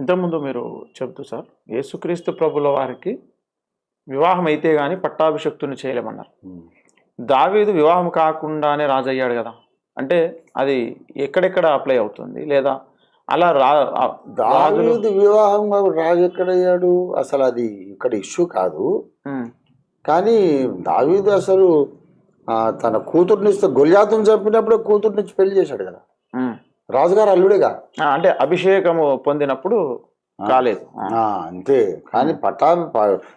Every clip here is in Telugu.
ఇంతకుముందు మీరు చెబుతూ సార్ యేసుక్రీస్తు ప్రభుల వారికి వివాహం అయితే గాని పట్టాభిషక్తుని చేయలేమన్నారు. దావీదు వివాహం కాకుండానే రాజు అయ్యాడు కదా. అంటే అది ఎక్కడెక్కడ అప్లై అవుతుంది? లేదా అలా రా దావీదు వివాహం రాజు ఎక్కడయ్యాడు? అసలు అది ఇక్కడ ఇష్యూ కాదు. కానీ దావీదు అసలు తన కూతుర్నిస్తే గొల్యాతుని చంపినప్పుడే కూతుర్నిచ్చి పెళ్ళి చేశాడు కదా. రాజుగారు అల్లుడేగా. అంటే అభిషేకము పొందినప్పుడు కాలేదు. అంతే. కానీ పట్టా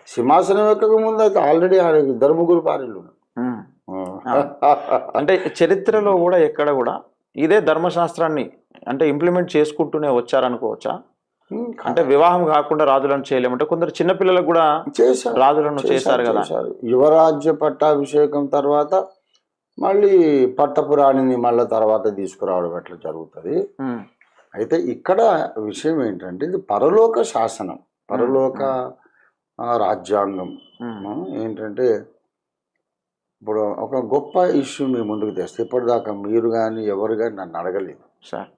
సింహాసనం ఎక్కక ముందు అయితే ఆల్రెడీ ఇద్దరు ముగ్గురు. ఆ. అంటే చరిత్రలో కూడా ఎక్కడ కూడా ఇదే ధర్మశాస్త్రాన్ని అంటే ఇంప్లిమెంట్ చేసుకుంటూనే వచ్చారనుకోవచ్చా? అంటే వివాహం కాకుండా రాజులను చేయలేమంటే కొందరు చిన్నపిల్లలకు కూడా చేశారు. రాజులను చేశారు కదా. యువరాజ్య పట్టాభిషేకం తర్వాత మళ్ళీ పట్టపురాణిని మళ్ళీ తర్వాత తీసుకురావడం ఎట్లా జరుగుతుంది? అయితే ఇక్కడ విషయం ఏంటంటే ఇది పరలోక శాసనం పరలోక రాజ్యాంగం. ఏంటంటే ఇప్పుడు ఒక గొప్ప ఇష్యూ మీ ముందుకు తెస్తే ఇప్పటిదాకా మీరు కానీ ఎవరు కానీ నన్ను అడగలేదు. సార్.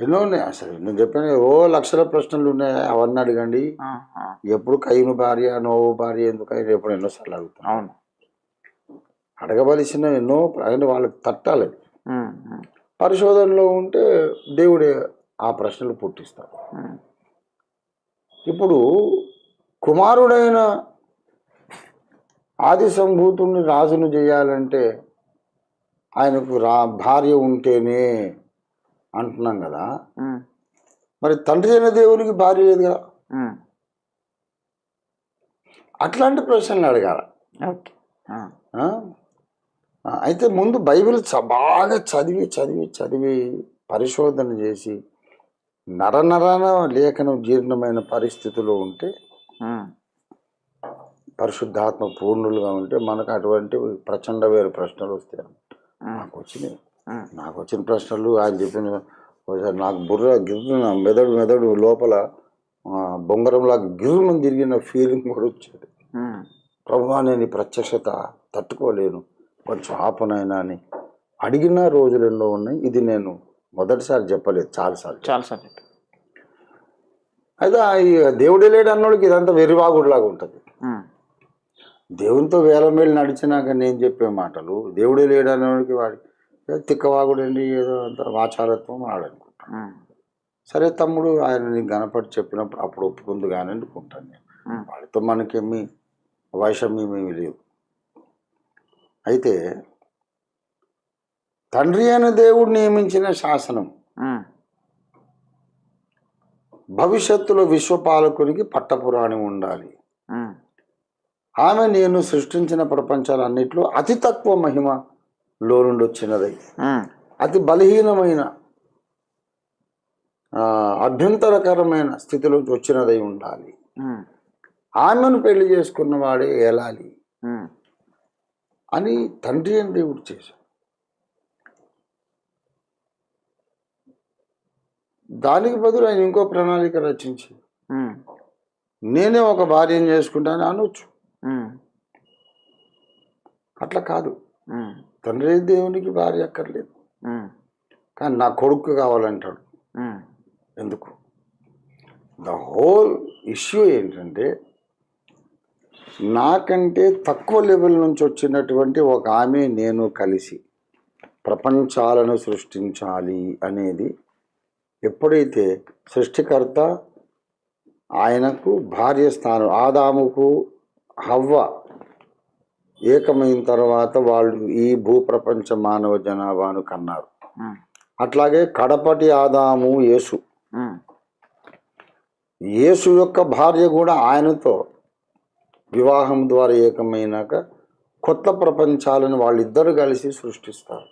ఎన్నో ఉన్నాయి. అసలు నేను చెప్పాను ఓ లక్షల ప్రశ్నలు ఉన్నాయి. అవన్నీ అడగండి. ఎప్పుడు కయ్యను భార్య నోవు భార్య ఎందుకు ఎప్పుడు ఎన్నోసార్లు అడుగుతాను. అవును. అడగవలసిన ఎన్నో అంటే వాళ్ళకి తట్టాలి. పరిశోధనలో ఉంటే దేవుడే ఆ ప్రశ్నలు పుట్టిస్తాడు ఇప్పుడు కుమారుడైన ఆది సంభూతుడిని రాజును చేయాలంటే ఆయనకు రా భార్య ఉంటేనే అంటున్నాం కదా. మరి తండ్రి అయిన దేవునికి భార్య లేదు కదా. అట్లాంటి ప్రశ్నలు అడగాల. అయితే ముందు బైబిల్ చ- బాగా చదివి చదివి చదివి పరిశోధన చేసి నరనరన లేఖనం జీర్ణమైన పరిస్థితిలో ఉంటే పరిశుద్ధాత్మ పూర్ణులుగా ఉంటే మనకు అటువంటి ప్రచండ వేరు ప్రశ్నలు వస్తాయి నాకు వచ్చినాయి. నాకు వచ్చిన ప్రశ్నలు ఆయన చెప్పిన ఒకసారి నాకు బుర్ర గిర్రున మెదడు మెదడు లోపల బొంగరంలాగా గిర్రున తిరిగిన ఫీలింగ్ కూడా వచ్చేది. ప్రభా నేను ప్రత్యక్షత తట్టుకోలేను. కొంచెం ఆపనైనా అని అడిగిన రోజులు ఎన్నో ఉన్నాయి. ఇది నేను మొదటిసారి చెప్పలేదు. చాలాసార్లు చాలా సార్ చెప్పారు. అయితే ఈ దేవుడే లేడు అన్నోడికి ఇదంతా వెరివాగుడులాగా ఉంటుంది. దేవునితో వేల మేలు నడిచినాక నేను చెప్పే మాటలు దేవుడే లేడు అన్నోడికి వాడి తిక్కవాగుడండి ఏదో అంత వాచారత్వం ఆడనుకుంటాను సరే తమ్ముడు ఆయన నీకు గణపతి చెప్పినప్పుడు అప్పుడు ఒప్పుకుంది కానీ అనుకుంటాను నేను వాడితో మనకేమీ వైషమ్యం ఏమీ లేదు. అయితే తండ్రి అయిన దేవుడు నియమించిన శాసనం భవిష్యత్తులో విశ్వపాలకునికి పట్టపురాణి ఉండాలి. ఆమె నేను సృష్టించిన ప్రపంచాలన్నిట్లో అతి తక్కువ మహిమ లో నుండి వచ్చినదై అతి బలహీనమైన అభ్యంతరకరమైన స్థితిలోకి వచ్చినదై ఉండాలి. ఆమెను పెళ్ళి చేసుకున్న వాడే ఏలాలి అని తండ్రి అని దేవుడు చేశాడు. దానికి బదులు ఆయన ఇంకో ప్రణాళిక రచించి నేనే ఒక భార్యను చేసుకుంటాను అనొచ్చు. అట్లా కాదు. తండ్రి దేవునికి భార్య అక్కర్లేదు. కానీ నా కొడుకు కావాలంటాడు. ఎందుకు? ద హోల్ ఇష్యూ ఏంటంటే నాకంటే తక్కువ లెవెల్ నుంచి వచ్చినటువంటి ఒక ఆమె నేను కలిసి ప్రపంచాలను సృష్టించాలి అనేది ఎప్పుడైతే సృష్టికర్త ఆయనకు భార్య స్థానం ఆదాముకు హవ్వ ఏకమైన తర్వాత వాళ్ళు ఈ భూప్రపంచ మానవ జనాభాను కన్నారు. అట్లాగే కడపటి ఆదాము యేసు. యేసు యొక్క భార్య కూడా ఆయనతో వివాహం ద్వారా ఏకమైనాక కొత్త ప్రపంచాలను వాళ్ళిద్దరు కలిసి సృష్టిస్తారు.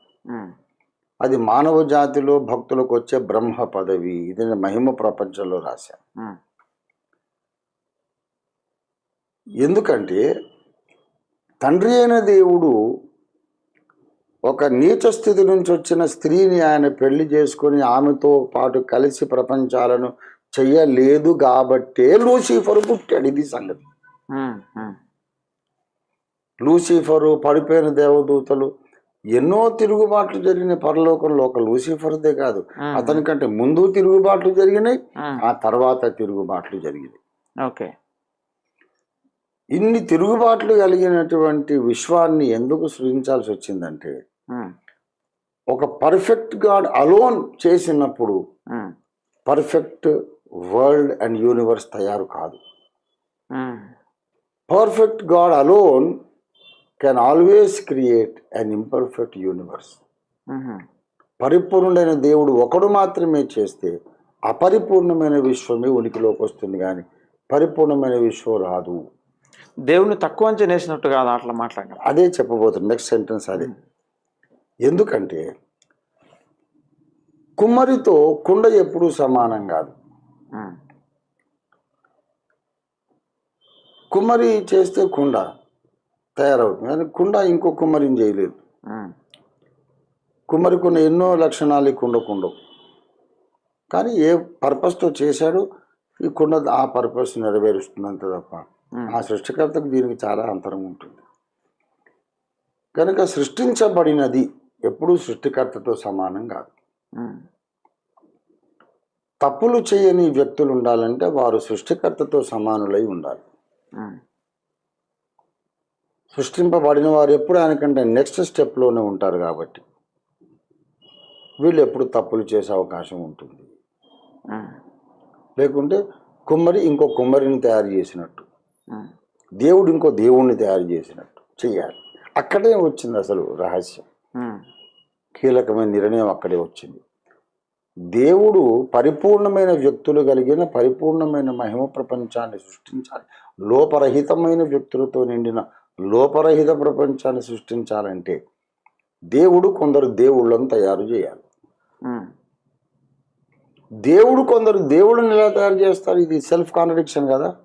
అది మానవ జాతిలో భక్తులకు వచ్చే బ్రహ్మ పదవి. ఇది మహిమ ప్రపంచంలో రాశాను ఎందుకంటే తండ్రి అయిన దేవుడు ఒక నీచ స్థితి నుంచి వచ్చిన స్త్రీని ఆయన పెళ్ళి చేసుకొని ఆమెతో పాటు కలిసి ప్రపంచాలను చెయ్యలేదు కాబట్టే లూసిఫర్ పుట్టాడు. ఇది సంగతి. లూసిఫరు పడిపోయిన దేవదూతలు ఎన్నో తిరుగుబాట్లు జరిగినాయి పరలోకంలో ఒక లూసిఫర్దే కాదు. అతనికంటే ముందు తిరుగుబాట్లు జరిగినాయి. ఆ తర్వాత తిరుగుబాట్లు జరిగినాయి ఓకే ఇన్ని తిరుగుబాట్లు కలిగినటువంటి విశ్వాన్ని ఎందుకు సృజించాల్సి వచ్చిందంటే. ఒక పర్ఫెక్ట్ గాడ్ అలోన్ చేసినప్పుడు. పర్ఫెక్ట్ వరల్డ్ అండ్ యూనివర్స్ తయారు కాదు perfect god alone can always create an imperfect universe. పరిపూర్ణుడైన దేవుడు ఒకడు మాత్రమే చేస్తే అపరిపూర్ణమైన విశ్వమే ఉనికిలోకి వస్తుంది కానీ పరిపూర్ణమైన విశ్వం రాదు. దేవుని తక్కువ అంచనా వేసినట్టు కాదు అట్లా మాట్లాడారు అదే చెప్పబోతుంది నెక్స్ట్ సెంటెన్స్ అదే. ఎందుకంటే కుమ్మరితో కుండ ఎప్పుడూ సమానం కాదు. కుమ్మరి చేస్తే కుండ తయారవుతుంది కానీ కుండ ఇంకో కుమ్మరిని చేయలేదు మ్మ్. కుమ్మరికి ఉన్న ఎన్నో లక్షణాలు ఈ కుండకు ఉండవు కానీ ఏ పర్పస్తో చేశాడో ఈ కుండ ఆ పర్పస్ నెరవేరుస్తుంది అంతే తప్ప. ఆ సృష్టికర్తకు దీనికి చాలా అంతరం ఉంటుంది కనుక సృష్టించబడినది ఎప్పుడూ సృష్టికర్తతో సమానం కాదు. తప్పులు చేయని వ్యక్తులు ఉండాలంటే వారు సృష్టికర్తతో సమానులై ఉండాలి. సృష్టింపబడిన వారు ఎప్పుడు ఆయనకంటే నెక్స్ట్ స్టెప్లోనే ఉంటారు కాబట్టి. వీళ్ళు ఎప్పుడు తప్పులు చేసే అవకాశం ఉంటుంది. లేకుంటే కుమ్మరి ఇంకో కుమ్మరిని తయారు చేసినట్టు. దేవుడు ఇంకో దేవుణ్ణి తయారు చేసినట్టు చెయ్యాలి అక్కడే వచ్చింది అసలు రహస్యం. కీలకమైన నిర్ణయం అక్కడే వచ్చింది. దేవుడు పరిపూర్ణమైన వ్యక్తులు కలిగిన పరిపూర్ణమైన మహిమ ప్రపంచాన్ని సృష్టించాలి. లోపరహితమైన వ్యక్తులతో నిండిన లోపరహిత ప్రపంచాన్ని సృష్టించాలంటే దేవుడు కొందరు దేవుళ్ళను తయారు చేయాలి. దేవుడు కొందరు దేవుడిని ఎలా తయారు చేస్తారు ఇది సెల్ఫ్ కాంట్రడిక్షన్ కదా.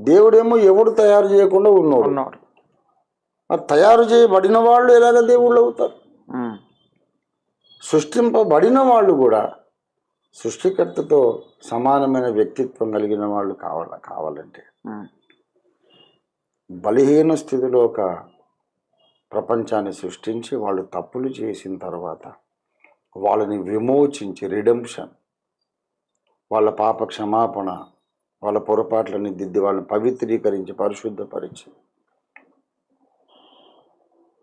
దేవుడేమో ఎవడు తయారు చేయకుండా ఉన్నాడు మరి తయారు చేయబడిన వాళ్ళు ఎలాగ దేవుళ్ళు అవుతారు. సృష్టింపబడిన వాళ్ళు కూడా సృష్టికర్తతో సమానమైన వ్యక్తిత్వం కలిగిన వాళ్ళు కావాల కావాలంటే. బలహీన స్థితిలో ఒక ప్రపంచాన్ని సృష్టించి వాళ్ళు తప్పులు చేసిన తర్వాత వాళ్ళని విమోచించి రిడెంప్షన్ వాళ్ళ పాప క్షమాపణ వాళ్ళ పొరపాట్లని దిద్ది వాళ్ళని పవిత్రీకరించి పరిశుద్ధపరిచి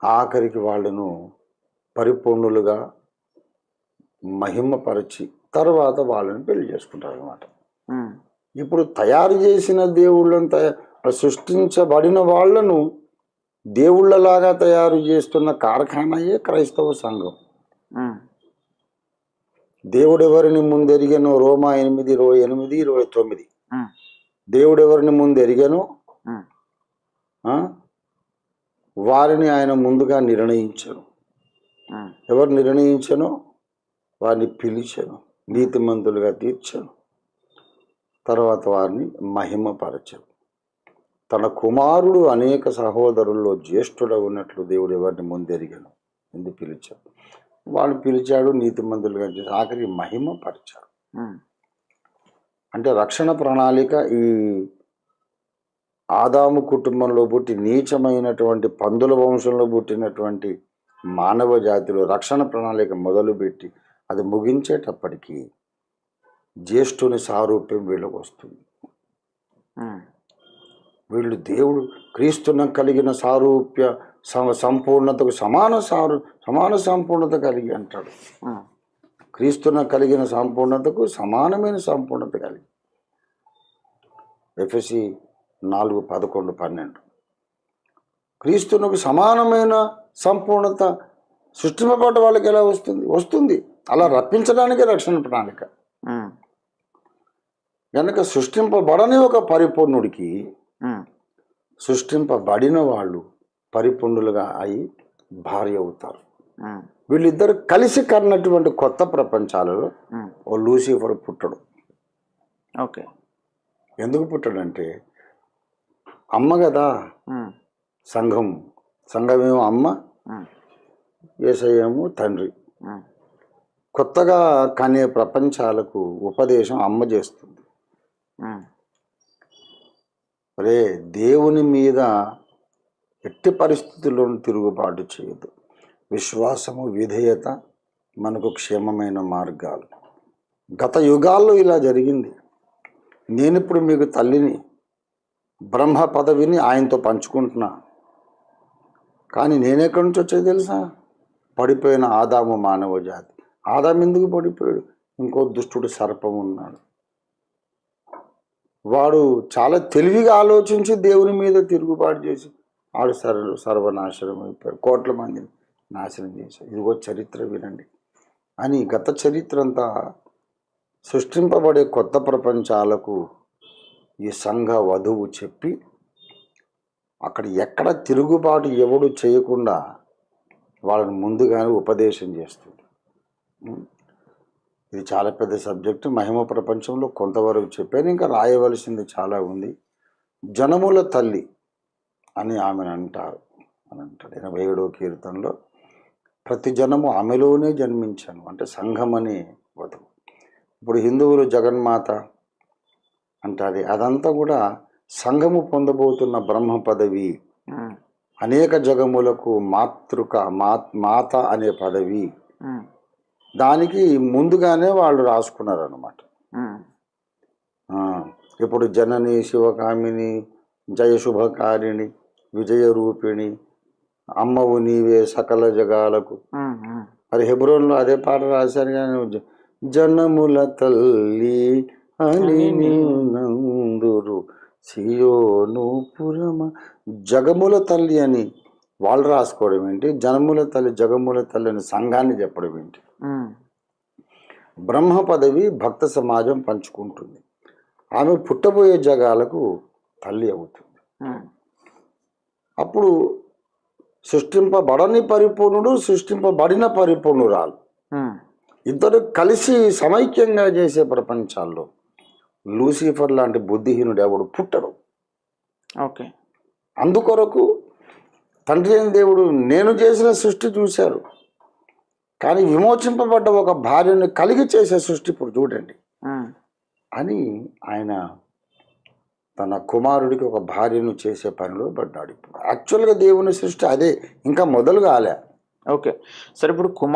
ఆఖరికి వాళ్ళను పరిపూర్ణులుగా మహిమపరిచి తర్వాత వాళ్ళని పెళ్ళి చేసుకుంటారు అనమాట. ఇప్పుడు తయారు చేసిన దేవుళ్ళను తయా- సృష్టించబడిన వాళ్ళను దేవుళ్ళలాగా తయారు చేస్తున్న కార్ఖానాయే క్రైస్తవ సంఘం. దేవుడెవరిని ముందు ఎరిగానో రోమా ఎనిమిది ఇరవై ఎనిమిది ఇరవై తొమ్మిది మ్మ్. దేవుడెవరిని ముందు ఎరిగానో మ్మ్. ఆ, వారిని ఆయన ముందుగా నిర్ణయించను. ఎవరు నిర్ణయించనో వారిని పిలిచను నీతిమంతులుగా తీర్చను తర్వాత వారిని మహిమపరచను తన కుమారుడు అనేక సహోదరుల్లో జ్యేష్ఠుడు ఉన్నట్లు దేవుడు ఎవరిని ముందెరిగాను ఎందుకు పిలిచాడు వాళ్ళు పిలిచాడు నీతిమంతులుగా చేసి ఆఖరికి మహిమపరిచాడు మ్మ్. అంటే రక్షణ ప్రణాళిక ఈ ఆదాము కుటుంబంలో పుట్టి నీచమైనటువంటి పందుల వంశంలో పుట్టినటువంటి మానవ జాతిలో రక్షణ ప్రణాళిక మొదలుపెట్టి అది ముగించేటప్పటికి జ్యేష్ఠుని సారూప్యం వీళ్ళకు వస్తుంది. వీళ్ళు దేవుడు క్రీస్తున కలిగిన సారూప్య సంపూర్ణతకు సమాన సారు సమాన సంపూర్ణత కలిగి అంటాడు. క్రీస్తున కలిగిన సంపూర్ణతకు సమానమైన సంపూర్ణత కలిగి ఎఫ్ఎసి నాలుగు పదకొండు పన్నెండు క్రీస్తునకు సమానమైన సంపూర్ణత సృష్టింపబడ్డ వాళ్ళకి ఎలా వస్తుంది వస్తుంది అలా రప్పించడానికే రక్షణ ప్రణాళిక. కనుక సృష్టింపబడని ఒక పరిపూర్ణుడికి. సృష్టింపబడిన వాళ్ళు పరిపూర్ణులుగా అయి భార్య అవుతారు. వీళ్ళిద్దరు కలిసి కన్నటువంటి కొత్త ప్రపంచాలలో. ఓ లూసిఫర్ పుట్టడు ఓకే ఎందుకు పుట్టాడంటే అమ్మ కదా. సంఘం సంఘమేమో అమ్మ మ్మ్. ఏసయ్యేమో తండ్రి. కొత్తగా కనే ప్రపంచాలకు ఉపదేశం అమ్మ చేస్తుంది. రే దేవుని మీద ఎట్టి పరిస్థితుల్లోనూ తిరుగుబాటు చేయదు విశ్వాసము విధేయత మనకు క్షేమమైన మార్గాలు. గత యుగాల్లో ఇలా జరిగింది. నేను ఇప్పుడు మీకు తల్లిని బ్రహ్మ పదవిని ఆయనతో పంచుకుంటున్నా. కానీ నేనెక్కడి నుంచి వచ్చేది తెలుసా? పడిపోయిన ఆదాము మానవ జాతి. ఆదాం ఎందుకు పడిపోయాడు? ఇంకో దుష్టుడు సర్పం ఉన్నాడు. వాడు చాలా తెలివిగా ఆలోచించి దేవుని మీద తిరుగుబాటు చేసి ఆడు సర్వ సర్వనాశనం అయిపోయాడు. కోట్ల మందిని నాశనం చేశాడు ఇదిగో చరిత్ర వినండి. అని గత చరిత్ర అంతా సృష్టింపబడే కొత్త ప్రపంచాలకు ఈ సంఘ వధువు చెప్పి అక్కడ ఎక్కడ తిరుగుబాటు ఎవడు చేయకుండా వాళ్ళని ముందుగానే ఉపదేశం చేస్తుంది. ఇది చాలా పెద్ద సబ్జెక్టు. మహిమ ప్రపంచంలో కొంతవరకు చెప్పాను. ఇంకా రాయవలసింది చాలా ఉంది. జనముల తల్లి అని ఆమెను అంటారు. అని అంటాడు. ఎనభై ఏడో కీర్తనలో ప్రతి జనము ఆమెలోనే జన్మించాను. అంటే సంఘం అనే వధువు. ఇప్పుడు హిందువులు జగన్మాత అంటారు. అదంతా కూడా సంఘము పొందబోతున్న బ్రహ్మ పదవి. అనేక జగములకు మాతృక మాత అనే పదవి. దానికి ముందుగానే వాళ్ళు రాసుకున్నారు అనమాట ఇప్పుడు జనని శివకామిని జయ శుభకారిణి విజయ రూపిణి అమ్మవు నీవే సకల జగాలకు. మరి హెబ్రోన్లో అదే పాట రాశారు కానీ జనముల తల్లి అని నందురు సియోను పురమ జగముల తల్లి అని వాళ్ళు రాసుకోవడం ఏంటి? జనముల తల్లి జగముల తల్లి అని సంఘాన్ని చెప్పడం ఏంటి? బ్రహ్మ పదవి భక్త సమాజం పంచుకుంటుంది. ఆమె పుట్టబోయే జగాలకు తల్లి అవుతుంది. అప్పుడు సృష్టింపబడని పరిపూర్ణుడు సృష్టింపబడిన పరిపూర్ణురాలు. ఇద్దరు కలిసి సమైక్యంగా చేసే ప్రపంచాల్లో లూసిఫర్ లాంటి బుద్ధిహీనుడు ఎవడు పుట్టడు. ఓకే. అందుకొరకు తండ్రి అయిన దేవుడు నేను చేసిన సృష్టి చూశారు. కానీ విమోచింపబడ్డ ఒక భార్యను కలిగి చేసే సృష్టి ఇప్పుడు చూడండి. అని ఆయన తన కుమారుడికి ఒక భార్యను చేసే పనిలో పడ్డాడు. ఇప్పుడు యాక్చువల్గా దేవుని సృష్టి అదే ఇంకా మొదలు కాలే ఓకే. సరే ఇప్పుడు కుమార్